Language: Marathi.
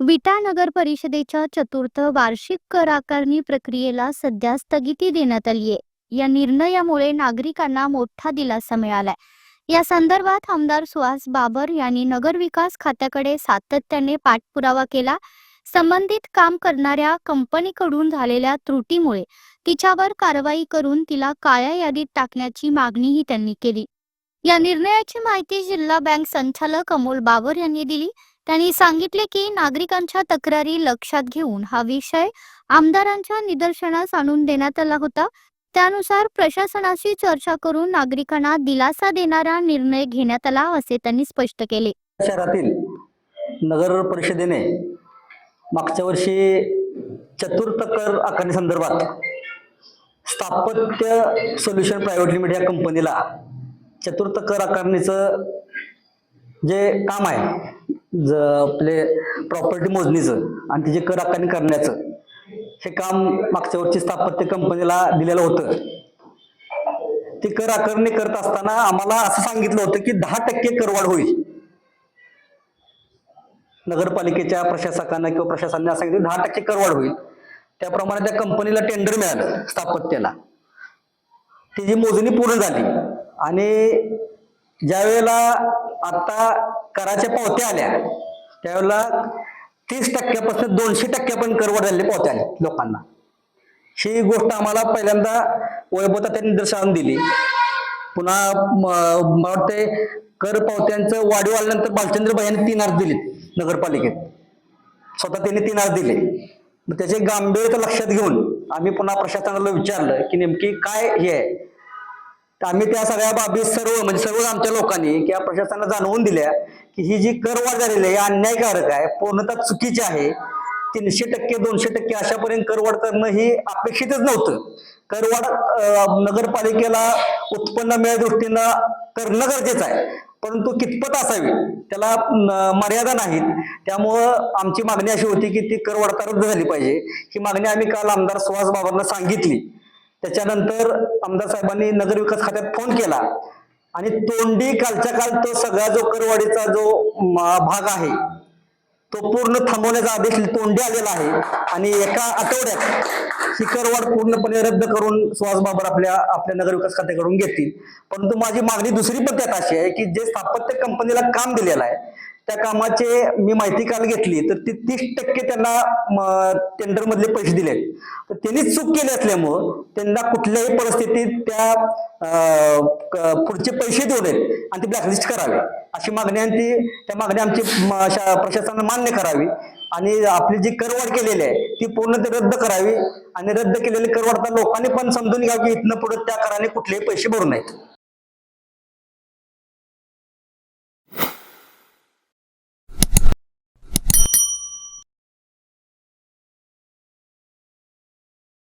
विटा नगर परिषदेच्या चतुर्थ वार्षिक कर आकारणी प्रक्रियेला सध्या स्थगिती देण्यात आली आहे. या निर्णयामुळे नागरिकांना मोठा दिलासा मिळालाय. या संदर्भात आमदार सुहास बाबर यांनी नगरविकास खात्याकडे सातत्याने पाठपुरावा केला. संबंधित काम करणाऱ्या कंपनीकडून झालेल्या त्रुटीमुळे तिच्यावर कारवाई करून तिला काळ्या यादीत टाकण्याची मागणीही त्यांनी केली. या निर्णयाची माहिती जिल्हा बँक संचालक अमोल बाबर यांनी दिली. त्यांनी सांगितले की नागरिकांच्या तक्रारी लक्षात घेऊन हा विषय आमदारांच्या निदर्शनास आणून देण्यात आला होता. त्यानुसार प्रशासनाशी चर्चा करून नागरिकांना दिलासा देणारा निर्णय घेण्यात आला असे त्यांनी स्पष्ट केले. शहरातील नगर परिषदेने मागच्या वर्षी चतुर्थ कर आकारणी संदर्भात स्थापत्य सोल्युशन प्रायव्हेट लिमिटेड या कंपनीला चतुर्थ कर आकारणीचं जे काम आहे ज आपले प्रॉपर्टी मोजणीचं आणि तिचे कर आकारणी करण्याचं हे काम मागच्या वर्षी स्थापत्य कंपनीला दिलेलं होतं. ती कर आकारणी करत असताना आम्हाला असं सांगितलं होतं की दहा टक्के करवाढ होईल. नगरपालिकेच्या प्रशासकानं किंवा प्रशासनाने असं सांगितलं दहा टक्के करवाढ होईल. त्याप्रमाणे त्या कंपनीला टेंडर मिळालं स्थापत्याला. तिची मोजणी पूर्ण झाली आणि ज्यावेळेला आता कराच्या पावत्या आल्या. त्यावेळेला तीस टक्क्यापासून दोनशे टक्क्यापर्यंत करवड झालेले पावत्या आल्या लोकांना. ही गोष्ट आम्हाला पहिल्यांदा वैभवता त्यांनी दर्शन दिली. पुन्हा मला वाटते कर पावत्यांचं वाढीव आल्यानंतर बालचंद्रबाई यांनी तीन अर्ज दिले नगरपालिकेत. स्वतः त्यांनी तीन अर्ज दिले. मग त्याचे गांभीर्यता लक्षात घेऊन आम्ही पुन्हा प्रशासनाला विचारलं की नेमकी काय हे आहे? तर आम्ही त्या सगळ्या बाबी सर्व म्हणजे सर्व आमच्या लोकांनी किंवा प्रशासनाला जाणवून दिल्या की ही जी करवाढ झालेली आहे अन्यायकारक आहे पूर्णतः चुकीची आहे. तीनशे टक्के दोनशे टक्के अशापर्यंत करवाढ करणं ही अपेक्षितच नव्हतं. करवाढ नगरपालिकेला उत्पन्न मिळ्या दृष्टीनं करणं गरजेचं आहे परंतु कितपत असावी त्याला मर्यादा नाहीत. त्यामुळं आमची मागणी अशी होती की ती करवाढ आता रद्द झाली पाहिजे. ही मागणी आम्ही काल आमदार सुहास बाबांना सांगितली. त्याच्यानंतर आमदार साहेबांनी नगरविकास खात्यात फोन केला. आणि तोंडी कालच्या काल तो सगळा जो करवाडीचा जो भाग आहे तो पूर्ण थांबवण्याचा आदेश तोंडी आलेला आहे. आणि एका आठवड्यात ही करवाढ पूर्णपणे रद्द करून सुहास बाबर आपल्या आपल्या नगरविकास खात्याकडून घेतील. परंतु माझी मागणी दुसरी पण त्यात अशी आहे की जे स्थापत्य कंपनीला काम दिलेलं आहे त्या कामाचे मी माहिती काल घेतली तर ती तीस टक्के त्यांना टेंडर मधले पैसे दिले. तर त्यांनी चूक केली असल्यामुळं त्यांना कुठल्याही परिस्थितीत त्या पुढचे पैसे देऊ नयेत आणि ती ब्लॅकलिस्ट करावे. अशी मागणी आणि ती त्या मागणी आमची म, प्रशासनानं मान्य करावी. आणि आपली जी करवाढ केलेली आहे ती पूर्ण ते रद्द करावी. आणि रद्द केलेली करवाढ लोकांनी पण समजून घ्यावी की इथनं पुढे त्या कराने कुठलेही पैसे भरू नयेत.